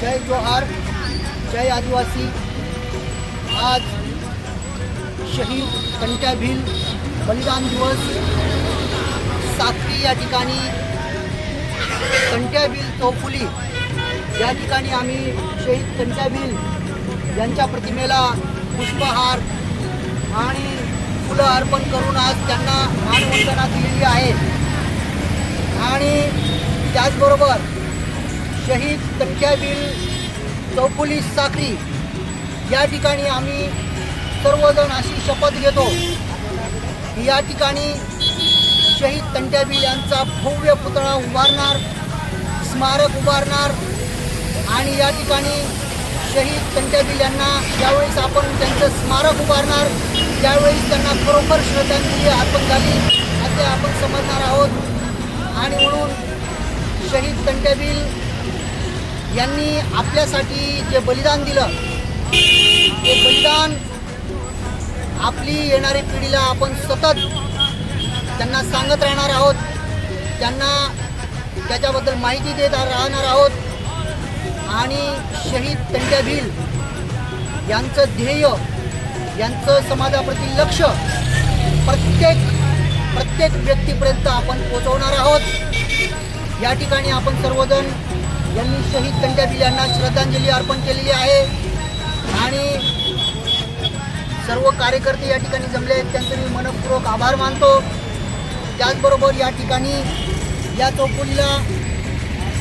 जय जोहार जय आदिवासी। आज शहीद कंट्याभील बलिदान दिवस। साखरी या ठिकाणी कंट्याभील चौफुली या ठिकाणी आम्ही शहीद कंट्याभील यांच्या प्रतिमेला पुष्पहार आणि फुलं अर्पण करून आज त्यांना मानवंदना दिलेली आहे. आणि त्याचबरोबर शहीद कंट्याबिल चौफुली साखरी या ठिकाणी आम्ही सर्वजण अशी शपथ घेतो या ठिकाणी शहीद कंट्याबिल यांचा भव्य पुतळा उभारणार स्मारक उभारणार आणि या ठिकाणी शहीद कंट्याबिल यांना ज्यावेळेस आपण त्यांचं स्मारक उभारणार त्यावेळेस त्यांना खरोखर श्रद्धांजली अर्पण झाली असे आपण समजणार आहोत. आणि म्हणून शहीद तंट्याबील यांनी आपल्यासाठी जे बलिदान दिलं ते बलिदान आपली येणारी पिढीला आपण सतत त्यांना सांगत राहणार आहोत त्यांना त्याच्याबद्दल माहिती देत राहणार आहोत. आणि शहीद तंट्या भील यांचं ध्येय यांचं समाजाप्रती लक्ष प्रत्येक प्रत्येक व्यक्तीपर्यंत आपण पोचवणार आहोत. या ठिकाणी आपण सर्वजण यांनी शहीद तंट्या भील यांना श्रद्धांजली अर्पण केलेली आहे. आणि सर्व कार्यकर्ते या ठिकाणी जमले आहेत. त्यांचे मी मनपूर्वक आभार मानतो. त्याचबरोबर या ठिकाणी या चौफुलीला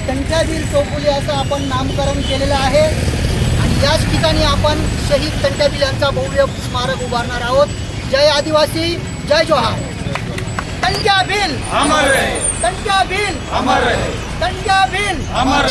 तंट्याबील चौफुली असं आपण नामकरण केलेलं आहे. आणि याच ठिकाणी आपण शहीद तंट्याबील यांचा भव्य स्मारक उभारणार आहोत. जय आदिवासी जय जोहार. तंट्याबील अमर रहे. तंट्याबील আমার